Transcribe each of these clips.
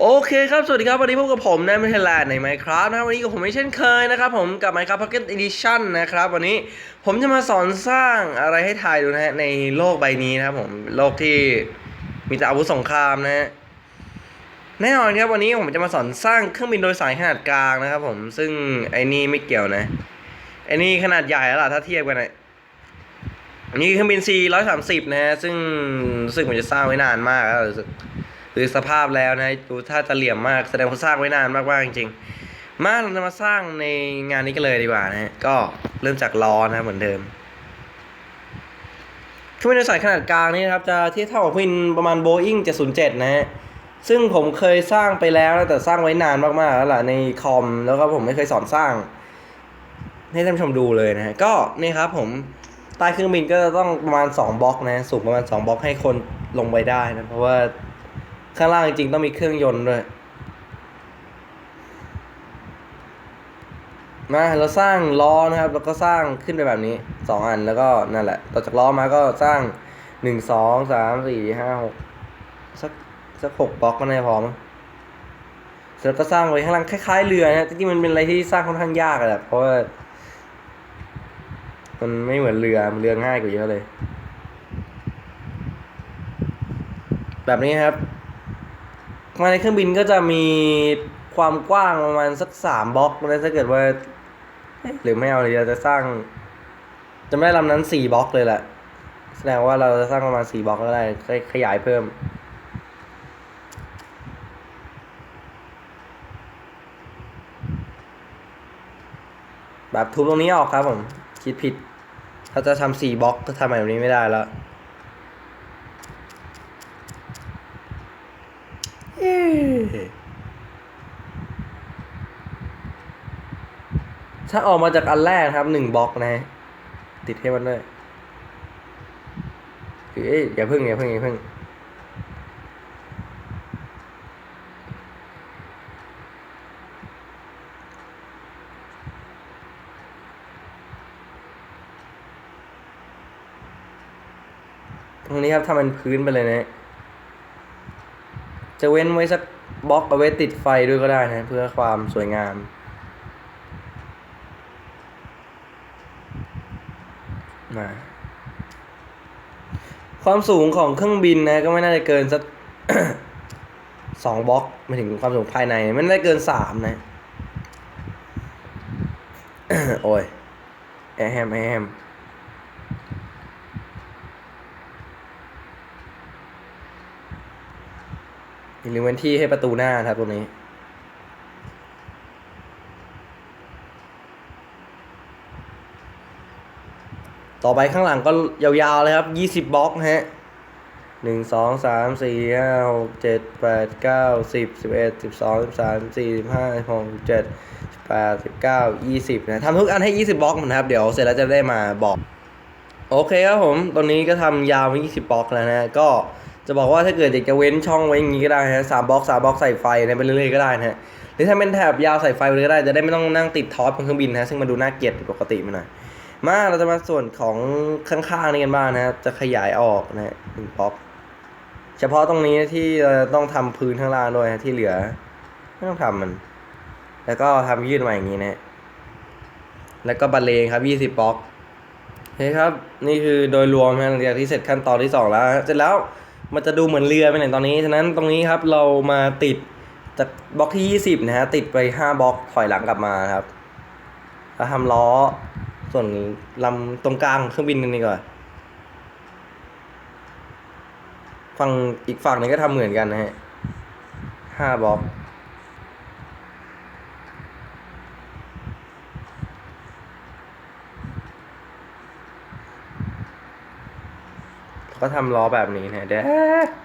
โอเคครับ สวัสดีครับ วันนี้พบกับผมนะมิเทลแลนด์ใน Minecraft นะครับวันนี้กับผมไม่เช่นเคยนะครับ ผมกับ Minecraft Pocket Edition นะครับ วันนี้ผมจะมาสอนสร้างอะไรให้ถ่ายดูนะฮะ ในโลกใบนี้นะครับผมโลกที่มีแต่อาวุธสงครามนะฮะ แน่นอนครับ วันนี้ผมจะมาสอนสร้างเครื่องบินโดยสารขนาดกลางนะครับ ผมซึ่งไอ้นี่ไม่เกี่ยวนะไอ้นี่ขนาดใหญ่แล้วล่ะถ้าเทียบกันนะอันนี้เครื่องบิน C130 นะฮะซึ่งรู้สึกผมจะสร้างไว้นานมากแล้วรู้สึก หรือสภาพแล้วนะดูถ้าจะเหลี่ยมมากแสดงว่าสร้างไว้นานมากๆจริงๆ มาเราจะมาสร้างในงานนี้กันเลยดีกว่านะฮะก็เริ่มจากล้อนะเหมือนเดิมเครื่องบินโดยสารขนาดกลางนี่นะครับจะเทียบเท่ากับเครื่องบินประมาณ Boeing 707 นะฮะซึ่งผมเคยสร้างไปแล้วนะแต่สร้างไว้นานมากๆแล้วล่ะในคอมแล้วก็ผมไม่เคยสอนสร้าง ให้ท่านผู้ชมดูเลยนะฮะก็นี่ครับผมใต้เครื่องบินก็จะต้องประมาณ 2บล็อกนะสูงประมาณ 2บล็อกให้คนลงไปได้นะเพราะว่า ข้างล่างจริงๆต้องมีเครื่องยนต์ด้วยมาเราสร้างล้อนะครับ แล้วก็สร้างขึ้นไปแบบนี้สองอันแล้วก็นั่นแหละ ต่อจากล้อมาก็สร้างหนึ่งสองสามสี่ห้าหกสักสักหกบล็อกก็น่าพอมั้งเสร็จแล้วก็สร้างไว้ข้างล่างคล้ายๆเรือนะจริงๆมันเป็นอะไรที่สร้างค่อนข้างยากอะแหละเพราะว่ามันไม่เหมือนเรือมันเรือง่ายกว่าเยอะเลย แบบนี้ครับ มาในเครื่องบินก็จะมีความกว้างประมาณสักสามบล็อกนะถ้าเกิดว่า หรือไม่เอาเลยเราจะสร้าง จะไม่ได้ลำนั้นสี่บล็อกเลยแหละแสดงว่าเราจะสร้างประมาณสี่บล็อกก็ได้ขยายเพิ่มแบบทุบตรงนี้ออกครับผม คิดผิด ถ้าจะทำสี่บล็อกก็ทำแบบนี้ไม่ได้แล้ว เอ๊ะ ถ้าออกมาจากอันแรกนะครับหนึ่งบล็อกนะฮะติดให้มันด้วยเอ้ยอย่าเพิ่งอย่าเพิ่งอย่าเพิ่งตรงนี้ครับทำเป็นพื้นไปเลยนะ จะเว้นไว้สักบล็อกเอาไว้ติดไฟด้วยก็ได้นะ เพื่อความสวยงาม ความสูงของเครื่องบินนะก็ไม่น่าจะเกินสักสองบล็อกม่ถึงความสูงภายในไม่น่าจะเกินสามนะ โอ้ยแอมแฮมแอมแฮมอย่าลืมเว้นที่ให้ประตูหน้าครับตรงนี้ ต่อไปข้างหลังก็ยาวๆเลยครับยี่สิบบล็อกนะฮะหนึ่งสองสามสี่ห้าหกเจ็ดแปดเก้าสิบสิบเอ็ดสิบสองสิบสามสิบสี่สิบห้าสิบหกสิบเจ็ดสิบแปดสิบเก้ายี่สิบนะทำทุกอันให้ยี่สิบบล็อกนะครับ เดี๋ยวเสร็จแล้วจะได้มาบอก โอเคครับผม ตอนนี้ก็ทำยาวมา20บล็อกแล้วนะ ก็จะบอกว่าถ้าเกิดอยากจะเว้นช่องไว้อย่างนี้ก็ได้นะสามบล็อกสามบล็อกใส่ไฟนะไปเรื่อยๆก็ได้นะฮะหรือถ้าเป็นแถบยาวใส่ไฟไปเลยก็ได้จะได้ไม่ต้องนั่งติดท็อสบนเครื่องบินนะซึ่งมันดูน่าเกลียดปกติไปหน่อย มาเราจะมาส่วนของข้างๆนี่กันบ้างนะครับจะขยายออกนะฮะหนึ่งบล็อกเฉพาะตรงนี้ที่เราต้องทำพื้นข้างล่างด้วยที่เหลือไม่ต้องทำมัน แล้วก็ทำยืดมาอย่างนี้นะ แล้วก็บันเลงครับ20บล็อกโอเคครับ นี่คือโดยรวมนะหลังจากที่เสร็จขั้นตอนที่สองแล้วเสร็จแล้วมันจะดูเหมือนเรือไปไหนตอนนี้ฉะนั้นตรงนี้ครับเรามาติดจากบล็อกที่20นะฮะติดไป5บล็อกถอยหลังกลับมาครับแล้วทำล้อ ส่วนลำตรงกลางเครื่องบินนึงดีกว่าฝั่งอีกฝั่งนึงก็ทำเหมือนกันนะฮะ5บล็อกก็ทำล้อแบบนี้นะเด้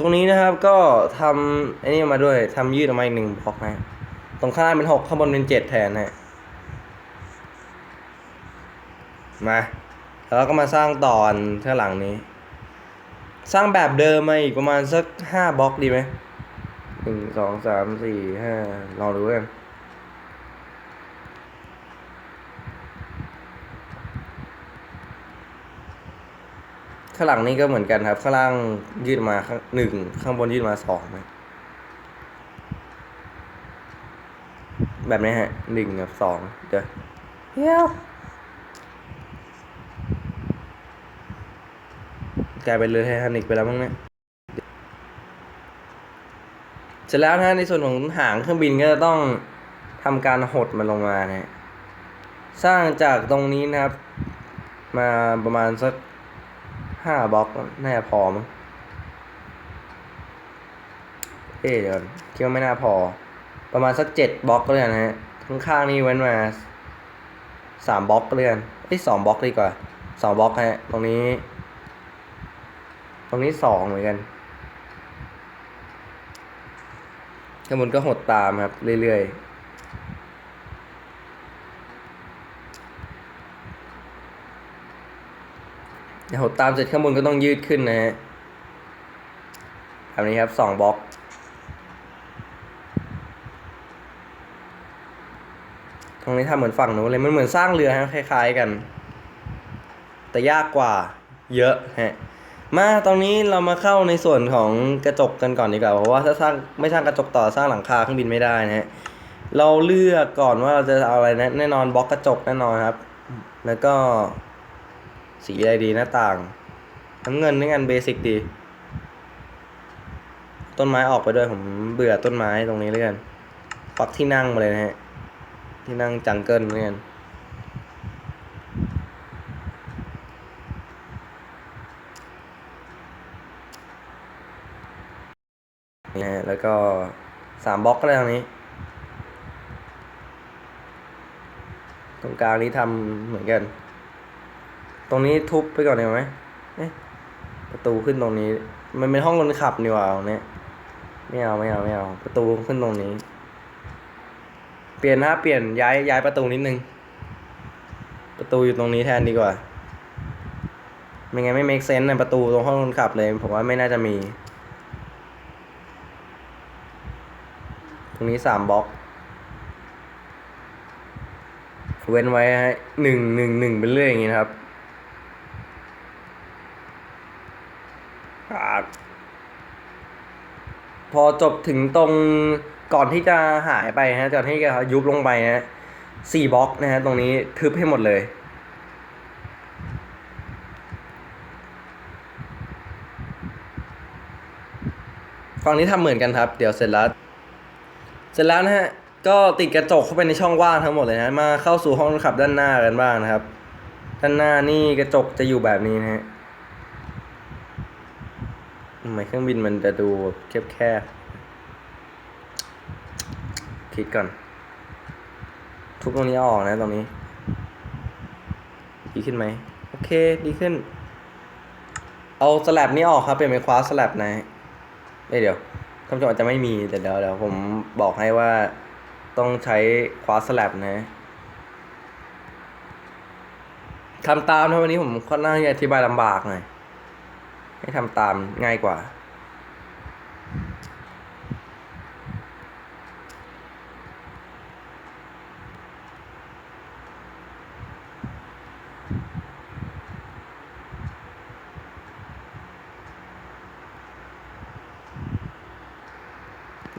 ตรงนี้นะครับก็ทำไอ้นี่มาด้วยทำยืดออกมาอีกหนึ่งบล็อกนะตรงข้างล่างเป็นหกข้างบนเป็นเจ็ดแทนฮะมาแล้วก็มาสร้างตอนข้างหลังนี้ สร้างแบบเดิมมาอีกประมาณสักห้าบล็อกดีไหมหนึ่งสองสามสี่ห้าลองดูกัน ข้างหลังนี้ก็เหมือนกันครับ ข้างล่างยืดมาข้างหนึ่งข้างบนยืดมาสองแบบนี้ฮะหนึ่งกับสองเดี๋ยวเดี๋ยวกลายเป็นเรือไททานิกไปแล้วมั้งเนี่ยเสร็จแล้วนะในส่วนของหางเครื่องบินก็จะต้องทำการหดมันลงมานะฮะสร้างจากตรงนี้นะครับ มาประมาณสัก ห้าบล็อกน่าจะพอมั้งเอ๊ะเดี๋ยวคิดว่าไม่น่าพอ ประมาณสักเจ็ดบล็อกก็เลยนะฮะข้างข้างๆนี้เว้นมาสามบล็อกก็เลยกันไอ้ยสองบล็อกดีกว่าสองบล็อกฮะตรงนี้ ตรงนี้สองเหมือนกันข้างบนก็หดตามครับ เรื่อยๆ เดี๋ยวตามเสร็จข้างบนก็ต้องยืดขึ้นนะฮะแบบนี้ครับสองบล็อกตรงนี้ทำเหมือนฝั่งนู้นเลยมันเหมือนสร้างเรือฮะคล้าย ๆกัน แต่ยากกว่าเยอะฮะมาตอนนี้เรามาเข้าในส่วนของกระจกกันก่อนดีกว่าเพราะว่าถ้าสร้างไม่สร้างกระจกต่อสร้างหลังคาเครื่องบินไม่ได้นะฮะเราเลือกก่อนว่าเราจะเอาอะไรนะแน่นอนบล็อกกระจกแน่นอนครับ แล้วก็ สีอะไรดีหน้าต่าง น้ำเงินนี่กันเบสิกดี ต้นไม้ออกไปด้วยผมเบื่อต้นไม้ตรงนี้เลยกันปักที่นั่งมาเลยนะฮะ ที่นั่งจังเกิลเนี่ยกันนะฮะแล้วก็สามบล็อกก็ได้ตรงนี้ ตรงกลางนี้ทำเหมือนกัน ตรงนี้ทุบไปก่อนได้ไหมเอ๊ะประตูขึ้นตรงนี้ มันเป็นห้องคนขับนี่หว่าตรงเนี้ยไม่เอาไม่เอาไม่เอาประตูขึ้นตรงนี้ เปลี่ยนนะเปลี่ยนย้ายย้ายประตูนิดนึง ประตูอยู่ตรงนี้แทนดีกว่าไม่งั้นไม่ make sense ในประตูตรงห้องคนขับเลย ผมว่าไม่น่าจะมี ตรงนี้สามบล็อก เว้นไว้ให้หนึ่งหนึ่งหนึ่งเป็นเรื่อยอย่างนี้นะครับ พ อจบถึงตรงก่อนที่จะหายไปฮะก่อนที่จะยุบลงไปนะสี่บล็อกนะฮะตรงนี้ทึบให้หมดเลยฝั่งนี้ทำเหมือนกันครับ เดี๋ยวเสร็จแล้ว เสร็จแล้วนะฮะ ก็ติดกระจกเข้าไปในช่องว่างทั้งหมดเลยนะมาเข้าสู่ห้องขับด้านหน้ากันบ้างนะครับ ด้านหน้านี่กระจกจะอยู่แบบนี้นะฮะำไมเครื่องบินมันจะดูแคบแคบคิดก่อน ทุบตรงนี้ออกนะตรงนี้ ดีขึ้นไหม โอเค ดีขึ้น เอาสลับนี้ออกครับ เปลี่ยนเป็นคว้าสลับนะเอ้ยเดี๋ยวท่านผู้ชมอาจจะไม่มีแต่เดี๋ยวเดี๋ยวผมบอกให้ว่าต้องใช้คว้าสลับนะทำตามนะวันนี้ผมค่อนข้างจะอธิบายลำบากหน่อย ให้ทำตามง่ายกว่า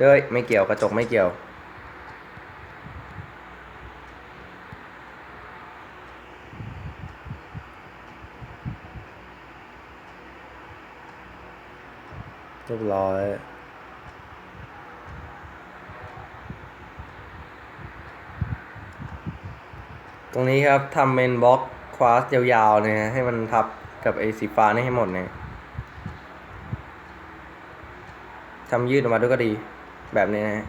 เอ้ยไม่เกี่ยวกระจกไม่เกี่ยว เร้อย ตรงนี้ครับทำเป็นบล็อกควาสยาวๆเนี่ยให้มันทับกับไอ้สีฟ้านี่ให้หมดเนี่ยทำยืดออกมาด้วยก็ดีแบบนี้นะฮะ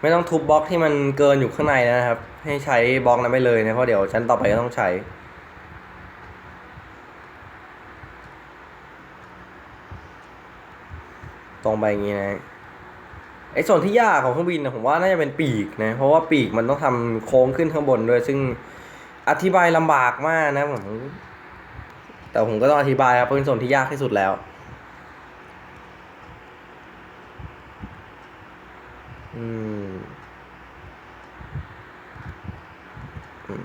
ไม่ต้องทุบบล็อกที่มันเกินอยู่ข้างในนะครับ ให้ใช้บล็อกนั้นไปเลยนะเพราะเดี๋ยวชั้นต่อไปก็ต้องใช้ ตรงไปอย่างนี้นะไอ้ส่วนที่ยากของเครื่องบินนะผมว่าน่าจะเป็นปีกนะเพราะว่าปีกมันต้องทำโค้งขึ้นข้างบนด้วย ซึ่งอธิบายลำบากมากนะผมแต่ผมก็ต้องอธิบายครับเป็นส่วนที่ยากที่สุดแล้วอืมอืม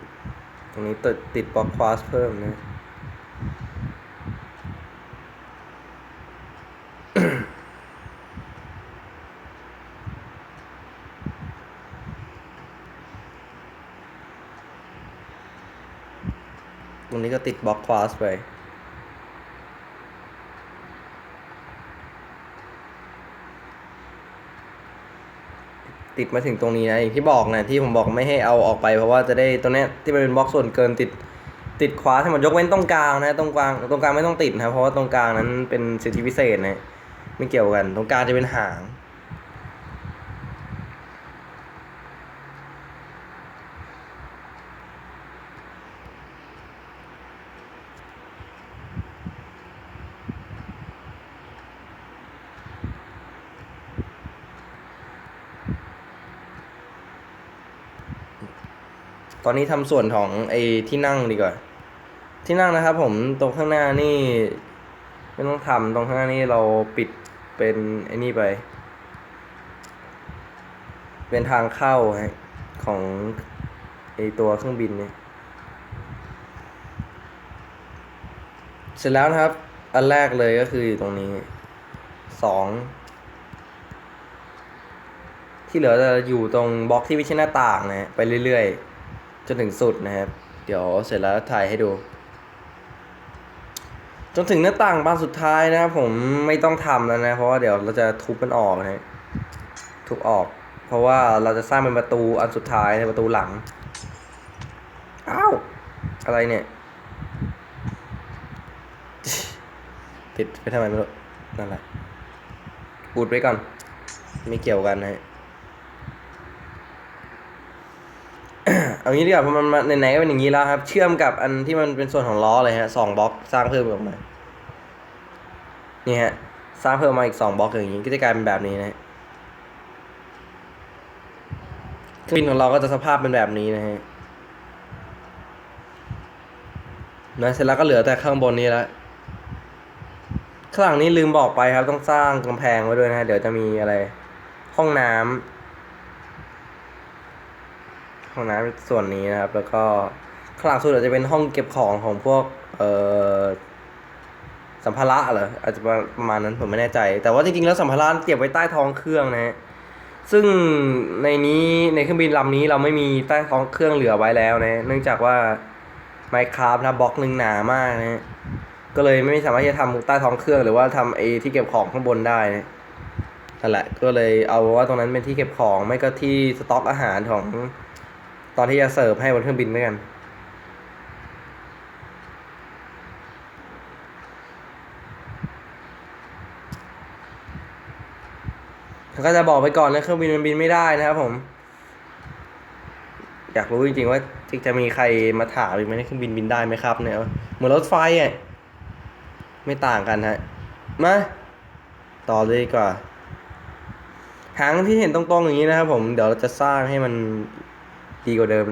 ตรงนี้ติดติดบล็อกควาสเพิ่มนะ ตรงนี้ก็ติดบล็อกควาสไปติดมาถึงตรงนี้นะอย่างที่บอกนะที่ผมบอกไม่ให้เอาออกไปเพราะว่าจะได้ตรงเนี้ที่มันเป็นบล็อกส่วนเกินติดติดขวาทั้งหมดยกเว้นตรงกลางนะตรงกลางตรงกลางไม่ต้องติดนะเพราะว่าตรงกลางนั้นเป็นสิทธิพิเศษนะไม่เกี่ยวกัน ตรงกลางจะเป็นหาง อนนี้ทำส่วนของไอ้ที่นั่งดีกว่า ที่นั่งนะครับ ผมตรงข้างหน้านี่ ไม่ต้องทำตรงข้างหน้านี่เราปิดเป็นไอ้นี่ไป เป็นทางเข้าของไอตัวเครื่องบินเนี่ยเสร็จแล้วนะครับ อันแรกเลยก็คืออยู่ตรงนี้สองที่เหลือจะอยู่ตรงบล็อกที่ไม่ใช่หน้าต่างนะไปเรื่อยๆ จนถึงสุดนะครับ เดี๋ยวเสร็จแล้วถ่ายให้ดู จนถึงหน้าต่างบานสุดท้ายนะครับผมไม่ต้องทำแล้วนะ เพราะว่าเดี๋ยวเราจะทุบมันออกนะทุบออก เพราะว่าเราจะสร้างเป็นประตูอันสุดท้ายในประตูหลังอ้าวอะไรเนี่ย ติดไปทำไมไม่รู้นั่นแหละปูดไว้ก่อน ไม่เกี่ยวกันนะฮะ เอางี้ดีกว่าเพราะมันมาไหนๆก็เป็นอย่างนี้แล้วครับ เชื่อมกับอันที่มันเป็นส่วนของล้อเลยฮะสองบล็อกสร้างเพิ่มออกมานี่ฮะสร้างเพิ่มมาอีกสองบล็อกอย่างนี้ก็จะกลายเป็นแบบนี้นะฮะเครื่องบินของเราก็จะสภาพเป็นแบบนี้นะฮะนะเสร็จแล้วก็เหลือแต่ข้างบนนี้แล้วข้างหลังนี้ลืมบอกไปครับต้องสร้างกำแพงไว้ด้วยนะฮะเดี๋ยวจะมีอะไร ห้องน้ำ ห้องน้ำส่วนนี้นะครับ แล้วก็ข้างหลังสุดอาจจะเป็นห้องเก็บของของพวกเอ่อสัมภาระเหรออาจจะประมาณนั้นผมไม่แน่ใจ แต่ว่าจริงๆแล้วสัมภาระเก็บไว้ใต้ท้องเครื่องนะฮะซึ่งในนี้ในเครื่องบินลำนี้เราไม่มีใต้ท้องเครื่องเหลือไว้แล้วนะเนื่องจากว่า Minecraft นะบล็อกหนึ่งหนามากนะก็เลยไม่สามารถจะทำใต้ท้องเครื่องหรือว่าทำไอ้ที่เก็บของข้างบนได้นะนั่นแหละก็เลยเอาว่าตรงนั้นเป็นที่เก็บของไม่ก็ที่สต็อกอาหารของ ตอนที่จะเสิร์ฟให้บนเครื่องบินด้วยกัน ก็จะบอกไปก่อนนะเครื่องบินมันบินไม่ได้นะครับผม อยากรู้จริงๆว่าจะมีใครมาถามอีกไหมเครื่องบินบินได้ไหมครับเนี่ยเหมือนรถไฟอะไม่ต่างกันฮะมาต่อเลยดีกว่าหางที่เห็นตรงๆอย่างนี้นะครับผมเดี๋ยวเราจะสร้างให้มัน ดีกว่าเดิม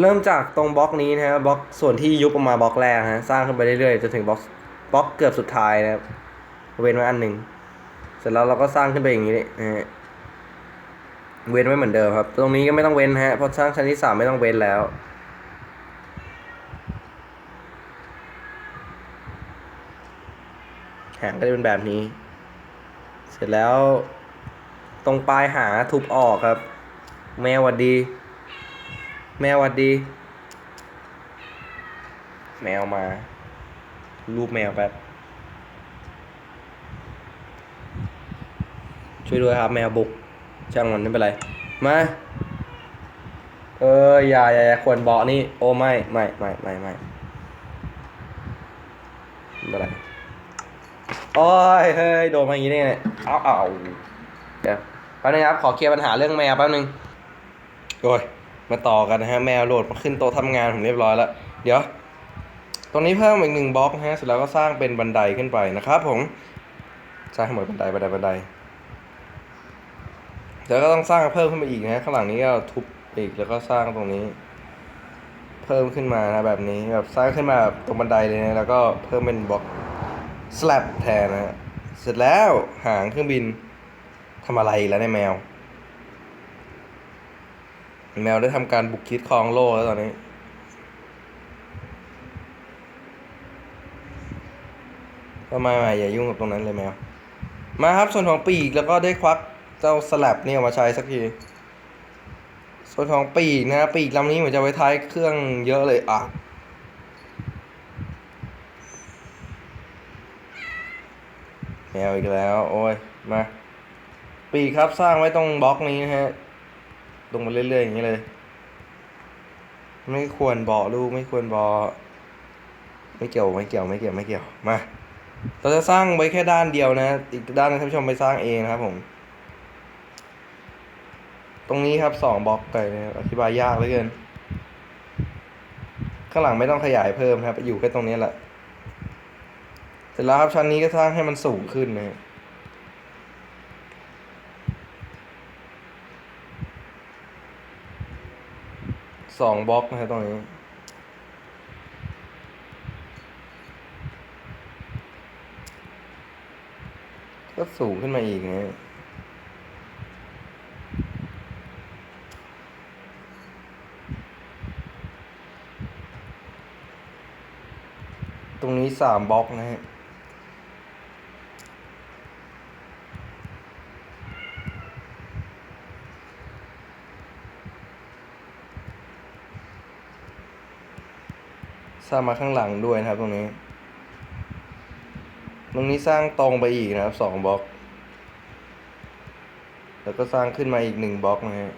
เริ่มจากตรงบล็อกนี้นะฮะบล็อกส่วนที่ยุบออกมาบล็อกแรกฮะสร้างขึ้นไปเรื่อยๆจนถึงบล็อกบล็อกเกือบสุดท้ายนะครับเว้นไว้อันหนึ่งเสร็จแล้วเราก็สร้างขึ้นไปอย่างนี้นะฮะเว้นไว้เหมือนเดิมครับ ตรงนี้ก็ไม่ต้องเว้นฮะเพราะสร้างชั้นที่สามไม่ต้องเว้นแล้วหางก็จะเป็นแบบนี้ เสร็จแล้ว ตรงปลายหางทุบออกครับ แมวหวัดดี แมวหวัดดี แมวมา รูปแมวแป๊บ ช่วยด้วยครับ แมวบุก ช่างมันไม่เป็นไร มา เอออย่าอย่าอย่าควรเบาะนี่ โอ้ไม่ไม่ไม่ไม่ไม่ไม่เป็นไรโอ้ยเฮ้ย โดนมาอย่างนี้ได้ไงเอาเอาเดี๋ยวแป๊บนึงครับ ขอเคลียร์ปัญหาเรื่องแมวแป๊บนึง โอ้ยมาต่อกันนะฮะแมวโหลดมาขึ้นโต๊ะทำงานผมเรียบร้อยแล้ว เดี๋ยว ตรงนี้เพิ่มอีกหนึ่งบล็อกนะฮะเสร็จแล้วก็สร้างเป็นบันไดขึ้นไปนะครับผมสร้างให้หมดบันไดบันไดบันไดแล้วก็ต้องสร้างเพิ่มขึ้นไปอีกนะฮะข้างหลังนี้ก็ทุบอีกแล้วก็สร้างตรงนี้ เพิ่มขึ้นมานะแบบนี้แบบสร้างขึ้นมาแบบตรงบันไดเลยนะแล้วก็เพิ่มเป็นบล็อกสลับแทนนะฮะเสร็จแล้วหางเครื่องบินทำอะไรแล้วในแมว แมวได้ทำการบุกคิดครองโลกแล้วตอนนี้ก็ไม่ไม่อย่ายุ่งกับตรงนั้นเลยแมว มาครับส่วนของปีกแล้วก็ได้ควักเจ้าสลับเนี่ยมาใช้สักที ส่วนของปีกนะปีกลำนี้เหมือนจะไว้ท้ายเครื่องเยอะเลยอะแมวอีกแล้ว โอ้ย มา ปีกครับสร้างไว้ตรงบล็อกนี้นะฮะ ลงมาเรื่อยๆอย่างนี้เลย ไม่ควรบาะลูกไม่ควรบาะไม่เกี่ยวไม่เกี่ยวไม่เกี่ยวไม่เกี่ยวมาเราจะสร้างไว้แค่ด้านเดียวนะ อีกด้านนึงท่านผู้ชมไปสร้างเองนะครับผม ตรงนี้ครับสองบล็อกไปนะอธิบายยากเหลือเกิน ข้างหลังไม่ต้องขยายเพิ่มครับอยู่แค่ตรงนี้แหละ เสร็จแล้วครับชั้นนี้ก็สร้างให้มันสูงขึ้นนะฮะ สองบล็อกนะครับตรงนี้ ก็สูงขึ้นมาอีกนะตรงนี้สามบล็อกนะฮะ สร้างมาข้างหลังด้วยนะครับ ตรงนี้ ตรงนี้สร้างตรงไปอีกนะครับสองบล็อก แล้วก็สร้างขึ้นมาอีกหนึ่งบล็อกนะฮะ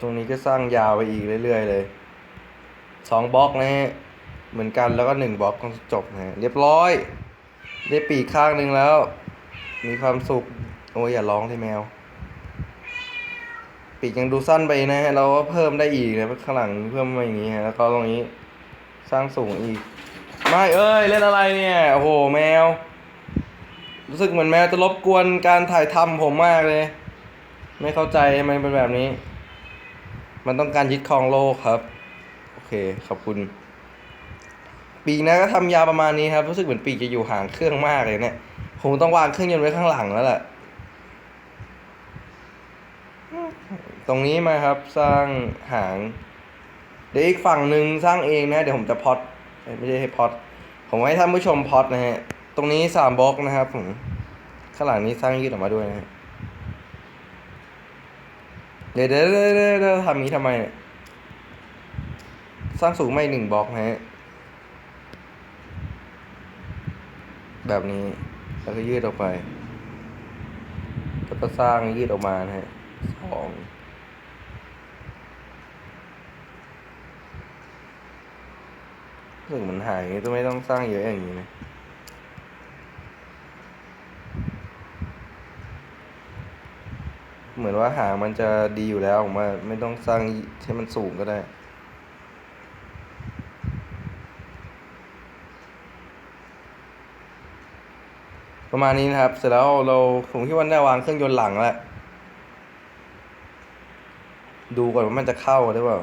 ตรงนี้ก็สร้างยาวไปอีกเรื่อยๆเลย สองบล็อกนะฮะเหมือนกันแล้วก็หนึ่งบล็อกก็จบนะฮะเรียบร้อย ได้ปีกข้างหนึ่งแล้ว มีความสุข โอ้ยอย่าร้องที่แมว ปีกยังดูสั้นไปนะฮะเราก็เพิ่มได้อีกนะข้างหลังเพิ่มมาอย่างนี้ฮะแล้วก็ตรงนี้สร้างสูงอีก ไม่เอ้ยเล่นอะไรเนี่ยโอ้โหแมว รู้สึกเหมือนแมวจะรบกวนการถ่ายทำผมมากเลย ไม่เข้าใจทำไมเป็นแบบนี้ มันต้องการยึดครองโลกครับ เคขอบคุณ ปีกนะก็ทำยาวประมาณนี้ครับ รู้สึกเหมือนปีกจะอยู่ห่างเครื่องมากเลยเนี่ยคงต้องวางเครื่องยนต์ไว้ข้างหลังแล้วแหละตรงนี้มาครับสร้างหาง เดี๋ยวอีกฝั่งหนึ่งสร้างเองนะ เดี๋ยวผมจะพอดไม่ใช่ให้พอดผมให้ท่านผู้ชมพอดนะฮะ ตรงนี้สามบล็อกนะครับผมข้างหลังนี้สร้างยืดออกมาด้วยนะฮะเดี๋ยวเดี๋ยวเดี๋ยวเดี๋ยวเดี๋ยวทำนี้ทำไมเนี่ย สร้างสูงไม่หนึ่งบล็อกนะฮะ แบบนี้ แล้วก็ยืดออกไป แล้วก็สร้างยืดออกมานะฮะสองรู้สึกมันหายอย่างนี้ต้องไม่ต้องสร้างเยอะอย่างนี้นะเหมือนว่าหางมันจะดีอยู่แล้วผมว่าไม่ต้องสร้างให้มันสูงก็ได้ ประมาณนี้นะครับ เสร็จแล้วเราผมคิดว่าได้วางเครื่องยนต์หลังแล้ว ดูก่อนว่ามันจะเข้าได้เปล่า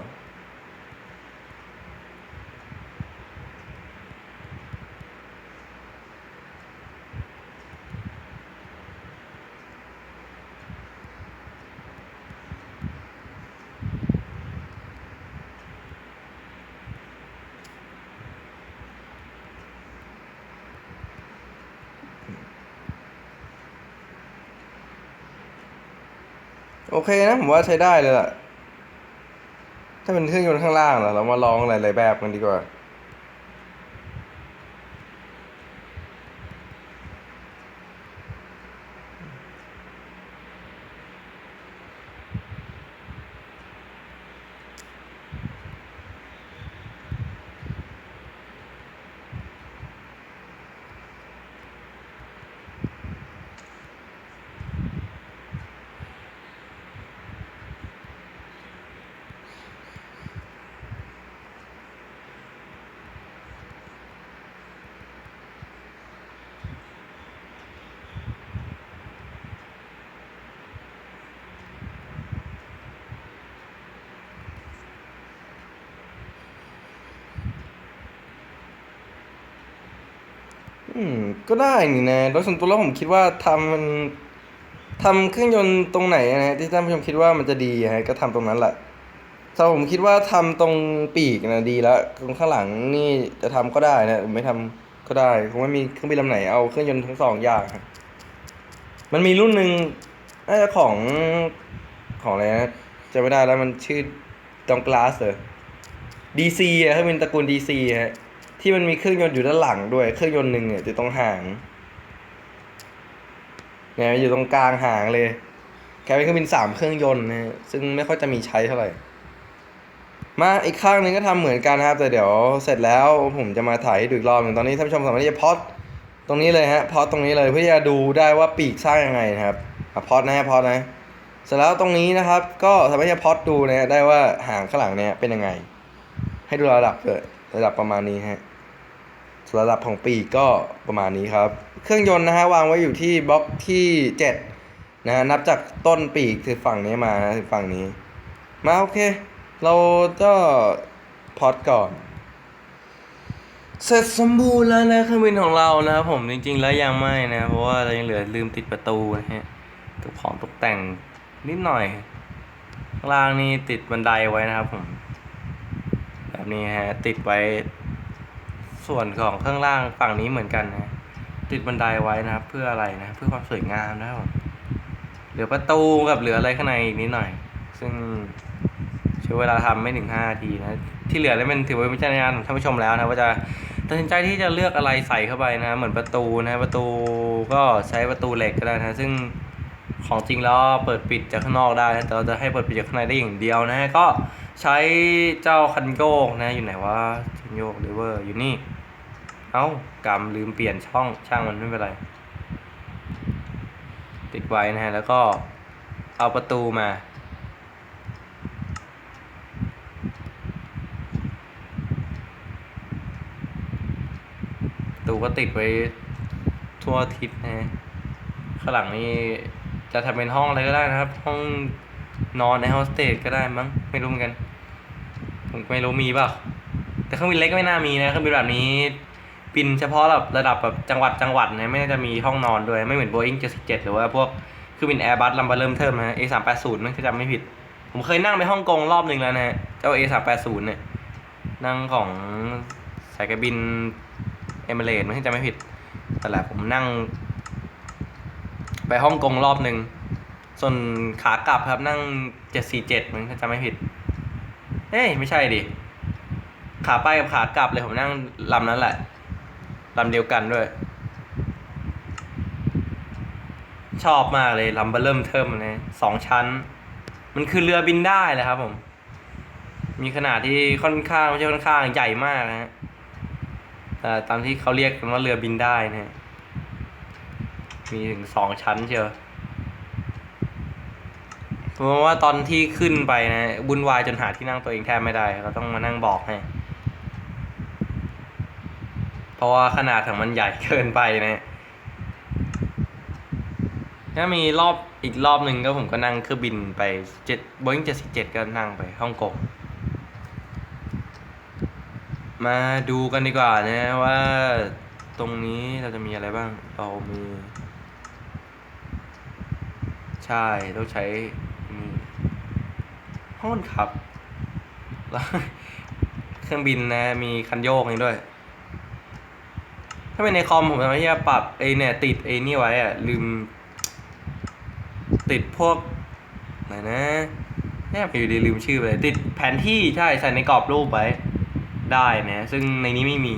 โอเคนะผมว่าใช้ได้เลยล่ะ ถ้าเป็นเครื่องยนต์ข้างล่างล่ะเรามาลองหลายๆแบบกันดีกว่า อืม ก็ได้นี่นะโดยส่วนตัวแล้วผมคิดว่าทำมันทำเครื่องยนต์ตรงไหนนะที่ท่านผู้ชมคิดว่ามันจะดีฮะก็ทำตรงนั้นแหละถ้าผมคิดว่าทำตรงปีกนะดีแล้วตรงข้างหลังนี่จะทำก็ได้นะไม่ทำก็ได้คงไม่มีเครื่องบินลำไหนเอาเครื่องยนต์ทั้งสองอย่างมันมีรุ่นหนึ่งน่าจะของของอะไรนะจะไม่ได้แล้วมันชื่อดองกลาสเหรอ DC อะถ้าเป็นตระกูล DC ฮะ ที่มันมีเครื่องยนต์อยู่ด้านหลังด้วย เครื่องยนต์หนึ่งเนี่ยจะตรงหางเนี่ยอยู่ตรงกลางหางเลยแค่เป็นเครื่องบินสามเครื่องยนต์นะซึ่งไม่ค่อยจะมีใช้เท่าไหร่ มาอีกข้างหนึงก็ทำเหมือนกันนะครับ แต่เดี๋ยวเสร็จแล้วผมจะมาถ่ายให้ดูอีกรอบหนึ่งตอนนี้ท่านผู้ชมสามารถที่จะพอดตรงนี้เลยฮะพอดตรงนี้เลยเพื่อจะดูได้ว่าปีกสร้างยังไงนะครับอพอดนะฮะพอดนะ เสร็จแล้วตรงนี้นะครับ ก็สามารถจะพอดดูนะได้ว่าหางข้างหลังเนี่ยเป็นยังไง ให้ดูระดับเลย ระดับประมาณนี้ฮะส่วนระดับของปีกก็ประมาณนี้ครับ เครื่องยนต์นะฮะวางไว้อยู่ที่บล็อกที่เจ็ดนะฮะนับจากต้นปีกคือฝั่งนี้มานะฝั่งนี้ มาโอเค เราก็พอดก่อน เสร็จสมบูรณ์แล้วนะเครื่องบินของเรานะครับผมจริง ๆ แล้วยังไม่นะ เพราะว่าเรายังเหลือลืมติดประตูนะฮะกับของตกแต่งนิดหน่อยข้างล่างนี่ติดบันไดไว้นะครับผม นี้ฮะติดไว้ส่วนของข้างล่างฝั่งนี้เหมือนกันนะติดบันไดไว้นะครับ เพื่ออะไรนะเพื่อความสวยงามนะครับเหลือประตูกับเหลืออะไรข้างในอีกนิดหน่อย ซึ่งใช้เวลาทำไม่ถึงห้าทีนะที่เหลือนี่เป็นถือว่าเป็นวิจารณญาณของท่านผู้ชมแล้วนะว่าจะตัดสินใจที่จะเลือกอะไรใส่เข้าไปนะเหมือนประตูนะประตูก็ใช้ประตูเหล็กก็ได้นะซึ่งของจริงแล้วเปิดปิดจากข้างนอกได้นะแต่เราจะให้เปิดปิดจากข้างในได้อย่างเดียวนะก็ ใช้เจ้าคันโยกนะ อยู่ไหนวะคันโยกเลเวอร์อยู่นี่ เอ้ากำลืมเปลี่ยนช่องช่างมันไม่เป็นไร ติดไว้นะฮะ แล้วก็เอาประตูมา ประตูก็ติดไว้ทั่วทิศนะข้างหลังนี่จะทำเป็นห้องอะไรก็ได้นะครับ ห้องนอนในโฮสเตสก็ได้มั้ง ไม่รู้เหมือนกัน ผมไม่รู้มีเปล่าแต่เครื่องบินเล็กก็ไม่น่ามีนะเครื่องบินแบบนี้บินเฉพาะแบบระดับแบบจังหวัดจังหวัดนะไม่น่าจะมีห้องนอนด้วยไม่เหมือน Boeing 747หรือว่าพวกเครื่องบิน Airbus ลำบาเริ่มเทิมนะ A380 นั่นถ้าจำไม่ผิด ผมเคยนั่งไปฮ่องกงรอบหนึ่งแล้วนะเจ้า A380 เนี่ยนั่งของสายการบินเอเมเรตส์ถ้าจำไม่ผิดแต่แหละผมนั่ง ไปฮ่องกงรอบหนึ่งส่วนขากลับครับนั่ง747มั้งถ้าจำไม่ผิด เอ้ยไม่ใช่ดิ ขาไปกับขากลับเลยผมนั่งลำนั้นแหละลำเดียวกันด้วย ชอบมากเลยลำเบร์เริ่มเทิมเลยสองชั้น มันคือเรือบินได้เลยครับผม มีขนาดที่ค่อนข้างไม่ใช่ค่อนข้างใหญ่มากนะฮะแต่ตามที่เขาเรียกกันว่าเรือบินได้นะฮะมีถึงสองชั้นเชียว เพราะว่าตอนที่ขึ้นไปนะบุญวายจนหาที่นั่งตัวเองแทบไม่ได้ เราต้องมานั่งบอกให้ เพราะว่าขนาดของมันใหญ่เกินไปนะถ้ามีรอบอีกรอบหนึ่งก็ผมก็นั่งเครื่องบินไปเจ็ดบ o ิ i งเจ็ดสิบเจ็ดก็นั่งไปฮ่องกงมาดูกันดีกว่านะว่าตรงนี้เราจะมีอะไรบ้างเรามี ใช่ ต้องใช้ ห้องขับ แล้วเครื่องบินนะมีคันโยกนี่ด้วย ถ้าเป็นในคอมผมสามารถที่ปรับไอเนี่ยติดไอนี่ไว้อะลืม ติดพวกไหนนะแอบอยู่ดีลืมชื่อไปเลยติดแผนที่ใช่ใส่ในกรอบรูปไว้ได้นะ ซึ่งในนี้ไม่มี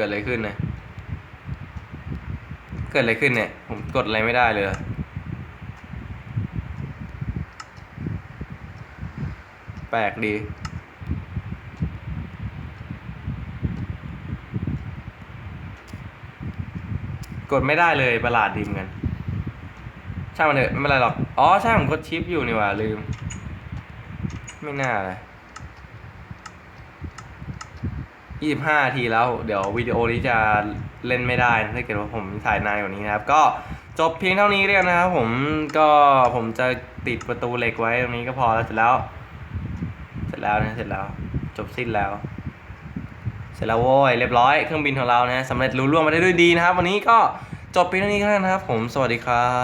กิดอะไรขึ้นนะเกิดอะไรขึ้นเนี่ย ผมกดอะไรไม่ได้เลย แปลกดี กดไม่ได้เลยประหลาดดีเหมอนกัน ช่างมันเถอะไม่เป็นไรหรอก อ๋อ ใช่ผมกดชิปอยู่นี่ว่าลืม ไม่น่าเลย ยี่สิบห้าทีแล้ว เดี๋ยววิดีโอนี้จะเล่นไม่ได้นะถ้าเกิดว่าผมถ่ายนานกว่านี้นะครับ ก็จบเพียงเท่านี้เรียกนะครับผมก็ผมจะติดประตูเหล็กไว้ตรงนี้ก็พอแล้วเสร็จแล้ว เสร็จแล้วนะเสร็จแล้ว จบสิ้นแล้ว เสร็จแล้วโว้ยเรียบร้อยเครื่องบินของเรานะสำเร็จรุ่ล่วงมาได้ด้วยดีนะครับ วันนี้ก็จบเพียงเท่านี้แล้วนะครับ ผมสวัสดีครับ